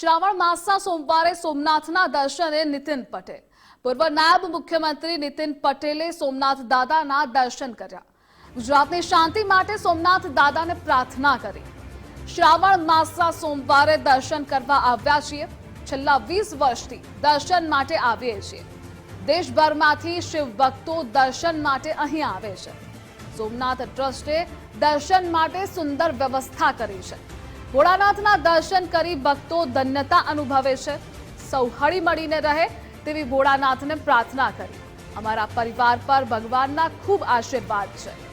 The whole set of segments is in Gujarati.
શ્રાવણ માસના સોમવારે સોમનાથના દર્શને નીતિન પટેલ. પૂર્વ નાયબ મુખ્યમંત્રી નીતિન પટેલે સોમનાથ દાદાના દર્શન કર્યા. ગુજરાતની શાંતિ માટે સોમનાથ દાદાને પ્રાર્થના કરી. શ્રાવણ માસના સોમવારે દર્શન કરવા આવ્યા છીએ. છેલ્લા વીસ વર્ષથી દર્શન માટે આવીએ છીએ. દેશભરમાંથી શિવ ભક્તો દર્શન માટે અહીં આવે છે. સોમનાથ ટ્રસ્ટે દર્શન માટે સુંદર વ્યવસ્થા કરી છે. ભોળાનાથના દર્શન કરી ભક્તો ધન્યતા અનુભવે છે. સૌ હળી મળીને રહે તેવી ભોળાનાથને પ્રાર્થના કરી. અમારા પરિવાર પર ભગવાનના ખૂબ આશીર્વાદ છે.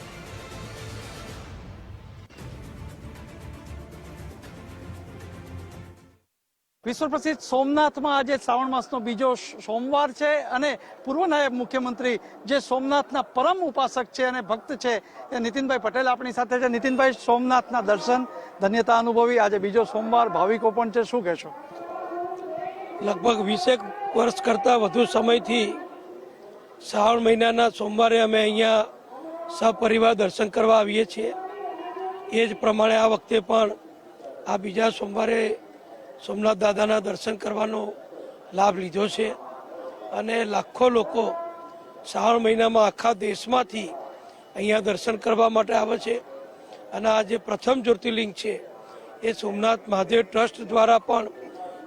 વિશ્વ પ્રસિદ્ધ સોમનાથમાં આજે શ્રાવણ માસનો બીજો સોમવાર છે અને પૂર્વ નાયબ મુખ્યમંત્રી જે સોમનાથના પરમ ઉપાસક છે અને ભક્ત છે એ નીતિનભાઈ પટેલ આપણી સાથે છે. નીતિનભાઈ, સોમનાથના દર્શન, ધન્યતા અનુભવી. આજે બીજો સોમવાર. ભાવિકો પણ છે. શું કહેશો? લગભગ વીસેક વર્ષ કરતાં વધુ સમયથી શ્રાવણ મહિનાના સોમવારે અમે અહીંયા સપરિવાર દર્શન કરવા આવીએ છીએ. એ જ પ્રમાણે આ વખતે પણ આ બીજા સોમવારે સોમનાથ દાદાના દર્શન કરવાનો લાભ લીધો છે. અને લાખો લોકો શ્રાવણ મહિનામાં આખા દેશમાંથી અહીંયા દર્શન કરવા માટે આવે છે. અને આ જે પ્રથમ જ્યોતિર્લિંગ છે, એ સોમનાથ મહાદેવ ટ્રસ્ટ દ્વારા પણ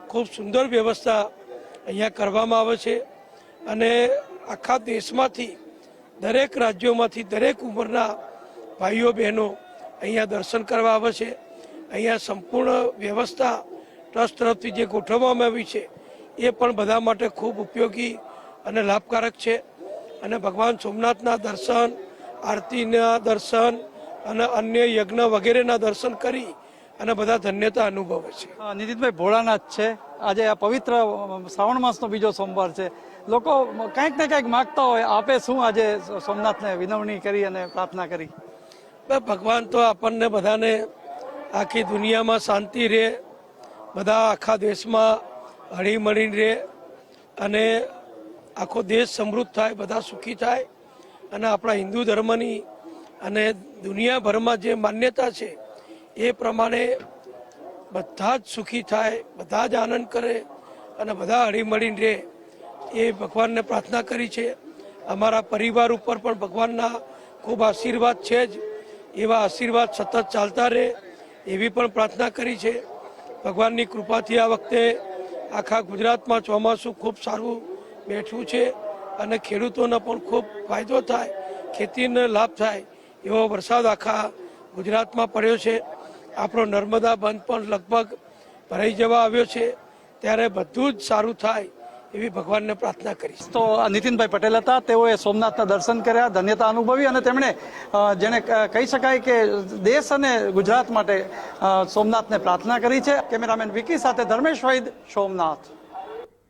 ખૂબ સુંદર વ્યવસ્થા અહીંયા કરવામાં આવે છે. અને આખા દેશમાંથી દરેક રાજ્યોમાંથી દરેક ઉંમરના ભાઈઓ બહેનો અહીંયા દર્શન કરવા આવે છે. અહીંયા સંપૂર્ણ વ્યવસ્થા ટ્રસ્ટ તરફથી જે ગોઠવવામાં આવી છે એ પણ બધા માટે ખૂબ ઉપયોગી અને લાભકારક છે. અને ભગવાન સોમનાથના દર્શન આરતીના દર્શન અને અન્ય યજ્ઞ વગેરેના દર્શન કરી અને બધા ધન્યતા અનુભવે છે. નિતિનભાઈ ભોળાનાથ છે. આજે આ પવિત્ર શ્રાવણ માસનો બીજો સોમવાર છે. લોકો કંઈક ને કંઈક માગતા હોય આપે શું આજે સોમનાથને વિનવણી કરી અને પ્રાર્થના કરી? ભગવાન તો આપણને બધાને આખી દુનિયામાં શાંતિ રહે બધા આખા દેશમાં હળીમળીને રહે અને આખો દેશ સમૃદ્ધ થાય, બધા સુખી થાય. અને આપણા હિન્દુ ધર્મની અને દુનિયાભરમાં જે માન્યતા છે, એ પ્રમાણે બધા જ સુખી થાય, બધા જ આનંદ કરે અને બધા હળીમળીને રહે. એ ભગવાનને પ્રાર્થના કરી છે. અમારા પરિવાર ઉપર પણ ભગવાનના ખૂબ આશીર્વાદ છે જ. એવા આશીર્વાદ સતત ચાલતા રહે એવી પણ પ્રાર્થના કરી છે. ભગવાનની કૃપાથી આ વખતે આખા ગુજરાતમાં ચોમાસું ખૂબ સારું બેઠું છે અને ખેડૂતોને પણ ખૂબ ફાયદો થાય, ખેતીને લાભ થાય એવો વરસાદ આખા ગુજરાતમાં પડ્યો છે. આપણો નર્મદા બંધ પણ લગભગ ભરાઈ જવા આવ્યો છે. ત્યારે બધું જ સારું થાય એવી ભગવાનને પ્રાર્થના કરીશ. તો નીતિનભાઈ પટેલ હતા, તેઓએ સોમનાથના દર્શન કર્યા, ધન્યતા અનુભવી અને તેમણે જેને કહી શકાય કે દેશ અને ગુજરાત માટે સોમનાથને પ્રાર્થના કરી છે. કેમેરામેન વિકી સાથે ધર્મેશ વૈદ, સોમનાથ.